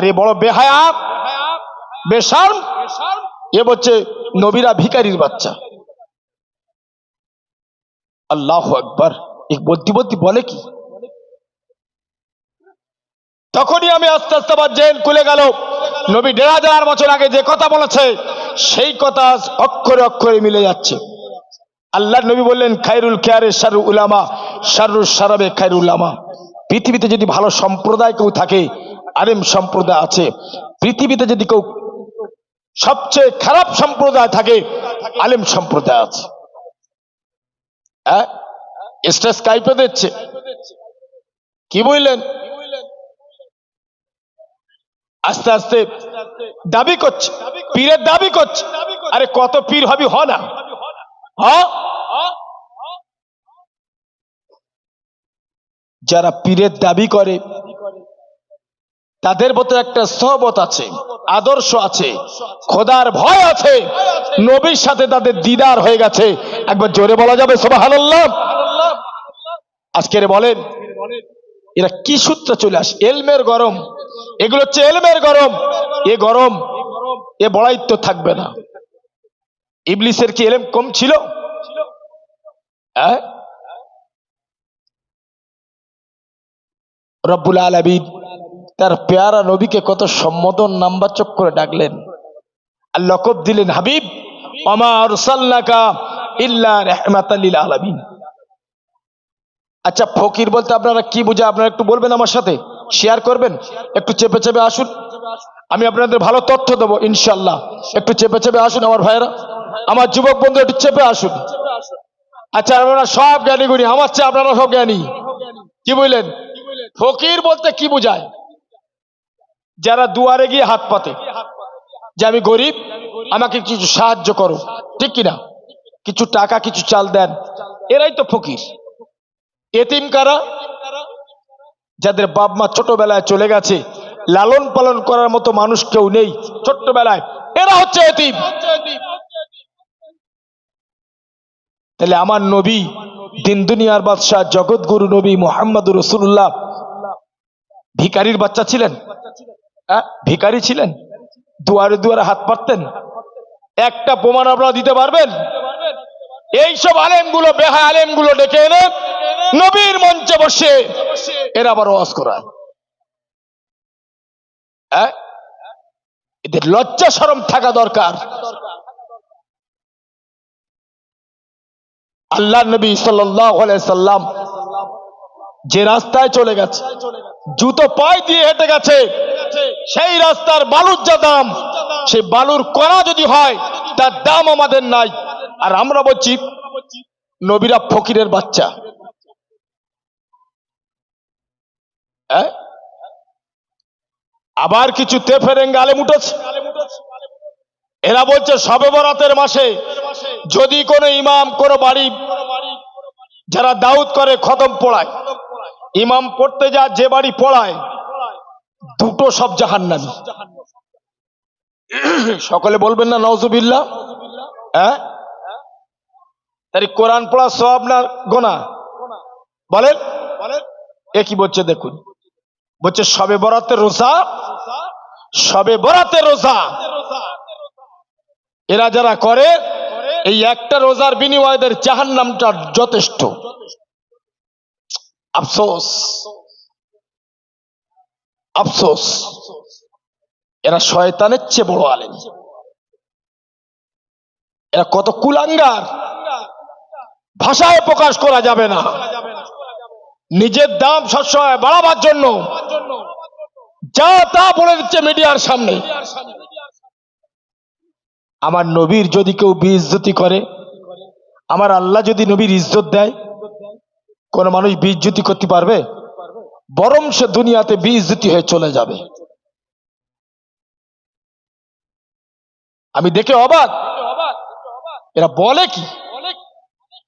আর এ বড় বেহায়া বেশার এ বলছে নবীরা ভিকারির বাচ্চা। আল্লাহ একবার এক বলতে বলতে বলে কি? তখনই আমি আস্তে আস্তে আবার জেল খুলে গেল। নবী দেড় হাজার বছর আগে যে কথা বলেছে, সেই কথা অক্ষরে অক্ষরে মিলে যাচ্ছে। আল্লাহ নবী বললেন খাইরুল খেয়ারে শারু উলামা শারুল সারাবে খাইরুল উলামা। পৃথিবীতে যদি ভালো সম্প্রদায় কেউ থাকে আলেম সম্প্রদায় আছে, পৃথিবীতে যদি কেউ সবচেয়ে খারাপ সম্প্রদায় থাকে, আলেম সম্প্রদায় আছে। হ্যাঁ? স্টেজ দিচ্ছে। কি বললেন? আস্তে আস্তে দাবি করছে, পীরের দাবি করছে। আরে কত পীর হবি হ না। যারা পীরের দাবি করে তাদের মতো একটা সহবত আছে, আদর্শ আছে, খোদার ভয় আছে, নবীর সাথে তাদের দিদার হয়ে গেছে। একবার জোরে বলা যাবে সোবাহান্লাহ আজকের বলেন, এরা কি সূত্রে চলে আসে? এলমের গরম। এগুলো হচ্ছে এলমের গরম। এ গরম, এ বড়াইত্ব থাকবে না। ইবলিসের কি এলেম কম ছিল? হ্যাঁ? রব্বুল আলমিন তার পেয়ারা নবীকে কত সম্বোধন নাম্বার চক করে ডাকলেন। আর লকব দিলেন, হাবিব সাল্লাকা ইল্লা আলামিন। আচ্ছা ফকির বলতে আপনারা কি বুঝে, আপনারা একটু বলবেন আমার সাথে? শেয়ার করবেন? একটু চেপে চেপে আসুন। আমি আপনাদের ভালো তথ্য দেবো ইনশাল্লাহ একটু চেপে চেপে আসুন আমার ভাইয়েরা। আমার যুবক বন্ধু, একটু চেপে আসুন। আচ্ছা আপনারা সব জ্ঞানী গুণী আমার চেয়ে আপনারা সব জ্ঞানী। কি বুঝলেন ফকির বলতে কি বোঝায়? যারা দুয়ারে গিয়ে হাত পাতে, যে আমি গরিব, আমাকে কিছু সাহায্য করো। ঠিক কিনা? কিছু টাকা, কিছু চাল দেন। এরাই তো ফকির। এতিম কারা? যাদের বাপ মা ছোটবেলায় চলে গেছে, লালন পালন করার মতো মানুষ কেউ নেই ছোট্টবেলায়। এরা হচ্ছে এতিম। তাহলে আমার নবী, দিন দুনিয়ার বাদশাহ, জগৎগুরু নবী মোহাম্মদ রসুল্লাহ ভিকারির বাচ্চা ছিলেন? ভিকারি ছিলেন? দুয়ারে দুয়ারে হাত পারতেন একটা প্রমাণ আপনারা দিতে পারবেন? এইসব আলেমগুলো বেহা আলেমগুলো ডেকে এনে নবীর মঞ্চে বসে এরা আবার ওয়াজ করায়। হ্যাঁ? এদের লজ্জা সরম থাকা দরকার। আল্লাহ নবী সাল্লাম যে রাস্তায় চলে গেছে, জুতো পায়ে দিয়ে হেঁটে গেছে, সেই রাস্তার বালুর যা দাম সেই বালুর কণা যদি হয়, তার দাম আমাদের নাই। আর আমরা বলছি, নবীরা ফকিরের বাচ্চা। হ্যাঁ? আবার কিছু তেফেরেঙ্গে আলেম উঠেছে। এরা বলছে, সবে বরাতের মাসে যদি কোনো ইমাম কোনো বাড়ি যারা দাউদ করে খতম পড়ায় ইমাম পড়তে যা, যে বাড়ি পড়ায়, দুটো সব জাহান্নামি। সকলে বলবেন না নজুবিল্লা হ্যাঁ? তাই কোরআন পড়া সব না, গোনা? বলেন? এ কি বলছে দেখুন। বলছে, সবে বরাতের রোজা, সবে বরাতের রোজা। এরা যারা করে, এই একটা রোজার বিনিময়দের জাহান নামটা যথেষ্ট। আফসোস। আফসোস। এরা শয়তানের চেয়ে বড় আলেন এরা কত কুলাঙ্গার। ভাষায় প্রকাশ করা যাবে না। নিজের দাম সবসময় বাড়াবার জন্য। যা তা বলে দিচ্ছে মিডিয়ার সামনে। আমার নবীর যদি কেউ বিজ্জতি করে, আমার আল্লাহ যদি নবীর ইজ্জত দেয় কোন মানুষ বিজ্জতি করতে পারবে? বরং সে দুনিয়াতে বিজ্জতি হয়ে চলে যাবে। আমি দেখে অবাক। এরা বলে কি?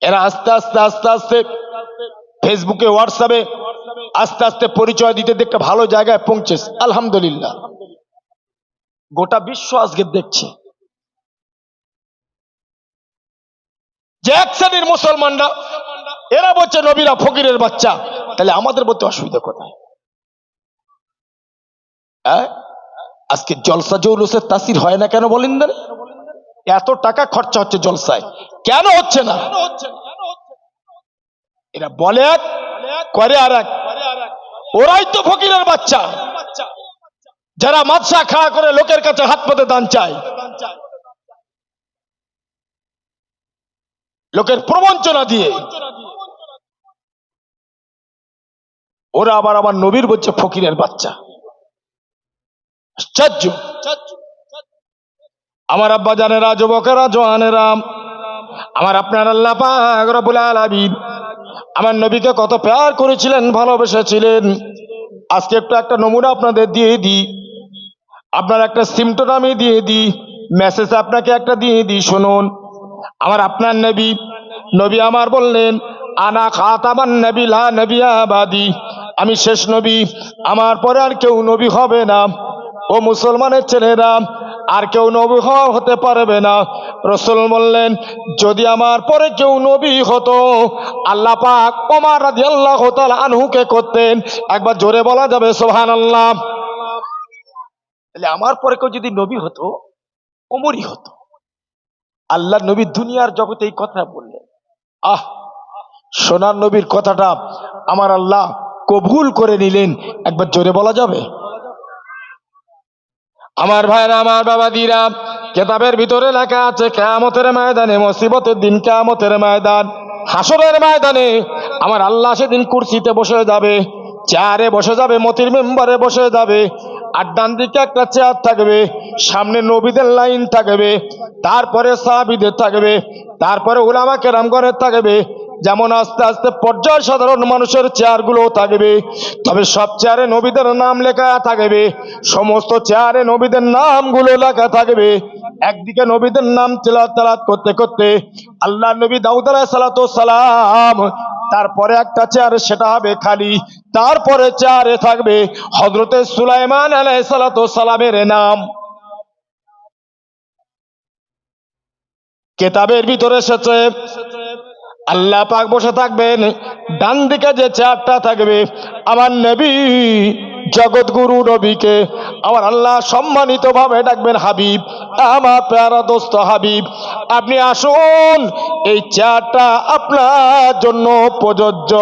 এরা আস্তে আস্তে আস্তে আস্তে ফেসবুকে, হোয়াটসঅ্যাপে আস্তে আস্তে পরিচয় দিতে দেখতে ভালো জায়গায় পৌঁছেছে। আলহামদুলিল্লাহ। গোটা বিশ্ব আজকে দেখছে। যে এক শ্রেণির মুসলমানরা এরা বলছে নবীরা ফকিরের বাচ্চা। তাহলে আমাদের বলতে অসুবিধা কোথায়? হ্যাঁ? আজকে জলসা জৌলুসের তাসির হয় না কেন বলেন না? এত টাকা খরচা হচ্ছে জলসায়। কেন হচ্ছে না? এরা বলে এক, করে আর এক। ওরাই তো ফকিরের বাচ্চা। যারা মাদশা খাওয়া করে লোকের কাছে হাত পাতে দান চায়। লোকের প্রবঞ্চনা দিয়ে। ওরা আবার আমার নবীর বলছে ফকিরের বাচ্চা। আমার আব্বা জানেরা, যুবকেরা, জোয়ানেরা, আমার আপনার আল্লাহ পাক আমার নবীকে কত প্যার করেছিলেন, ভালোবেসেছিলেন। আজকে একটু একটা নমুনা আপনাদের দিয়ে দিই। আপনার একটা সিমটন আমি দিয়ে দিই মেসেজ আপনাকে একটা দিয়ে দিই, শুনুন। আমার আপনার নবী নবী আমার বললেন, আনা খাতামান নবী লা নবী আবাদি। আমি শেষ নবী, আমার পরে আর কেউ নবী হবে না। ও মুসলমানের ছেলেরা, আর কেউ নবী হতে পারবে না। রসুল বললেন, যদি আমার পরে কেউ নবী হতো, আল্লাহ পাক ওমার রাজি আল্লাহ আনহুকে করতেন। একবার জোরে বলা যাবে সোহান আল্লাহ আমার পরে কেউ যদি নবী হতো, ওমরই হতো। আল্লাহ নবী দুনিয়ার জগতে এই কথা বললেন। আহ, সোনার নবীর কথাটা, আমার আল্লাহ কবুল করে নিলেন, একবার জোরে বলা যাবে? আমার ভাইরা, আমার বাবা দিরা, কেতাবের ভিতরে লেখা আছে, কেয়ামতের ময়দানে, মুসিবতের দিন, কেয়ামতের ময়দান, হাসরের ময়দানে। আমার আল্লাহ সেদিন কুর্সিতে বসে যাবে, চেয়ারে বসে যাবে, মতির মেম্বারে বসে যাবে, আর ডান দিকে একটা চেয়ার থাকবে, সামনে নবীদের লাইন থাকবে, তারপরে সাহাবিদের থাকবে, তারপরে উলামা কেরামগণের থাকবে যেমন আস্তে আস্তে পর্যায় সাধারণ মানুষের চেয়ারগুলো থাকবে, তবে সব চেয়ারে নবীদের নাম লেখা থাকবে, সমস্ত চেয়ারে নবীদের নামগুলো লেখা থাকবে। একদিকে নবীদের নাম তেলাত তালাত করতে করতে আল্লাহ নবী দাউদ আলাহ সালাম, তারপরে একটা চেয়ার সেটা হবে খালি, তারপরে চেয়ারে থাকবে হজরতে সুলাইমান আলাহ সালামের নাম। কেতাবের ভিতরে এসেছে আল্লাহ পাক বসে থাকবেন, ডান দিকে যে চেয়ারটা থাকবে, আমার নবী জগৎগুরু নবীকে আমার আল্লাহ সম্মানিত ভাবে ডাকবেন, হাবিব, আমার প্যারা দোস্ত হাবিব, আপনি আসুন, এই চেয়ারটা আপনার জন্য প্রযোজ্য।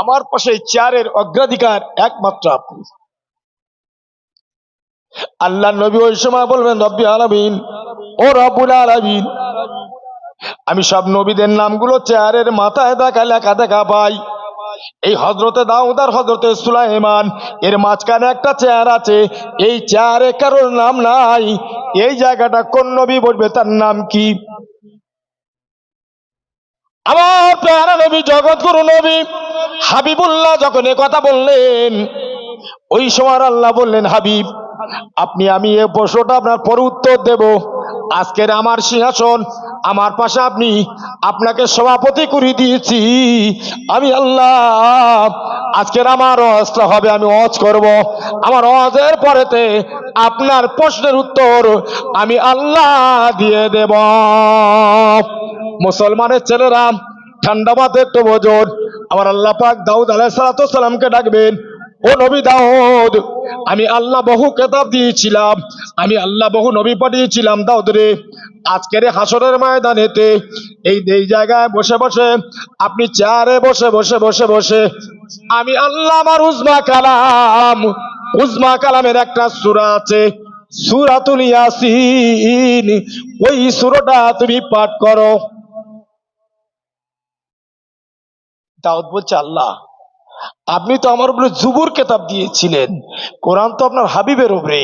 আমার পাশে চেয়ারের অগ্রাধিকার একমাত্র আপনি। আল্লাহ নবী ওই সময় বলবেন, রব্বি আলামিন, ও রব্বুল আলামিন আমি সব নবীদের নামগুলো চেয়ারের মাথায় দেখা, লেখা দেখা পাই। এই হজরতে দাউদ আর হজরতে সুলাইমান, এর মাঝখানে একটা চেয়ার আছে। এই চেয়ারে কারোর নাম নাই। এই জায়গাটা কোন নবী বলবে, তার নাম কি? আমার প্যারা নবী, জগৎগুরু নবী হাবিবুল্লাহ যখন এ কথা বললেন, ওই সময় আল্লাহ বললেন, হাবিব, আপনি আমি এ প্রশ্নটা আপনার পরে উত্তর দেব। আজকের আমার সিংহাসন আমার পাশে আপনি আপনাকে সভাপতি করে দিয়েছি। আমি আল্লাহ, আজকের আমার অজটা হবে, আমি অজ করব। আমার অজের পরেতে আপনার প্রশ্নের উত্তর আমি আল্লাহ দিয়ে দেব। মুসলমানের ছেলেরা ঠান্ডা মাথে একটু বোঝন। আমার আল্লাহ পাক দাউদ আলাইসালামকে ডাকবেন, ও নবী দাউদ আমি আল্লাহ বহু কেতাব দিয়েছিলাম, আমি আল্লাহ বহু নবী পাঠিয়েছিলাম দাউদ রে। আজকের হাসরের ময়দানেতে এই এই জায়গায় বসে বসে, আপনি চেয়ারে বসে বসে বসে বসে, আমি আল্লাহ আমার উজমা কালাম, উজমা কালামের একটা সূরা আছে, সূরাতুল ইয়াসিন, ওই সূরাটা তুমি পাঠ করো। দাউদ বলছে, আল্লাহ আপনি তো আমার উপরে জুবুর কেতাব দিয়েছিলেন। কোরআন তো আপনার হাবিবের উপরে।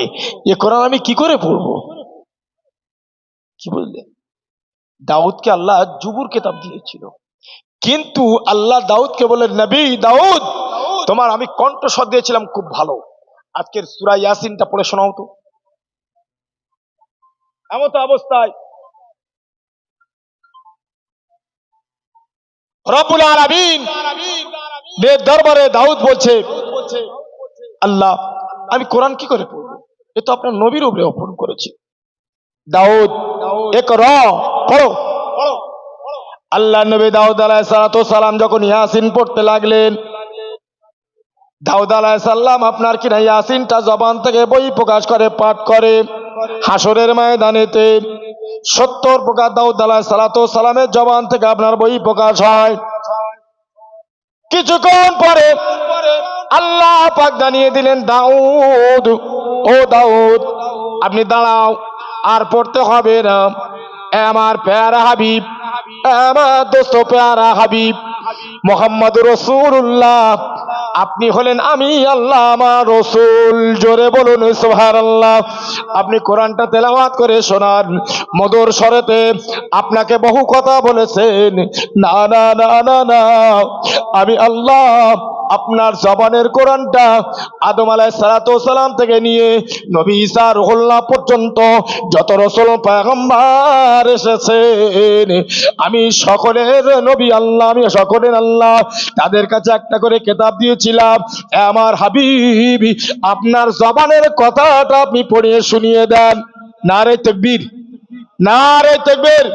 এ কোরআন আমি কি করে পড়ব? কি বললেন? দাউদকে আল্লাহ জুবুর কেতাব দিয়েছিল। কিন্তু আল্লাহ দাউদকে বললেন, নবী দাউদ, তোমার আমি কণ্ঠস্বর দিয়েছিলাম খুব ভালো। আজকের সুরা ইয়াসিনটা পড়ে শোনাও তো। এমন তো অবস্থায় রব্বুল আলামিন দের দরবারে দাউদ বলছে, আল্লাহ, আমি কোরআন কি করে পড়ব? এ তো আপনার নবীর উপরে অর্পণ করেছি। দাউদ, এক র আল্লাহ নবী দাউদ আলাহ সালাম যখন ইয়াসিন পড়তে লাগলেন, দাউদ আলাইসাল্লাম আপনার কিনা ইয়াসিনটা জবান থেকে বই প্রকাশ করে, পাঠ করে। হাসরের ময়দানেতে সত্তর প্রকার দাউদ আলাহ সালাত সালামের জবান থেকে আপনার বই প্রকাশ হয়। কিছুক্ষণ পরে আল্লাহ পাক জানিয়ে দিলেন, দাউদ, ও দাউদ, আপনি দাঁড়াও, আর পড়তে হবে না। আমার পেয়ারা হাবিব আমার দোস্ত প্যারা হাবিব, মোহাম্মদ রসুল্লাহ আপনি হলেন আমি, আল্লাহ আমার রসুল। জোরে বলুন সোহার আল্লাহ আপনি কোরআনটা তেলাওয়াত করে শোনান। মদর স্বরেতে আপনাকে বহু কথা বলেছেন। না না না না না। আমি আল্লাহ আপনার জবানের কোরআনটা আদম আলাই সালাম থেকে নিয়ে নবী ঈসা রুহুল্লাহ পর্যন্ত যত রসুল পয়গম্বর এসেছেন, আমি সকলের নবী আল্লাহ, আমি সকলের আল্লাহ, তাদের কাছে একটা করে কেতাব দিয়েছিলাম। আমার হাবিব, আপনার জবানের কথাটা আপনি পড়িয়ে শুনিয়ে দেন। না রে তকবীর না রে তকবীর।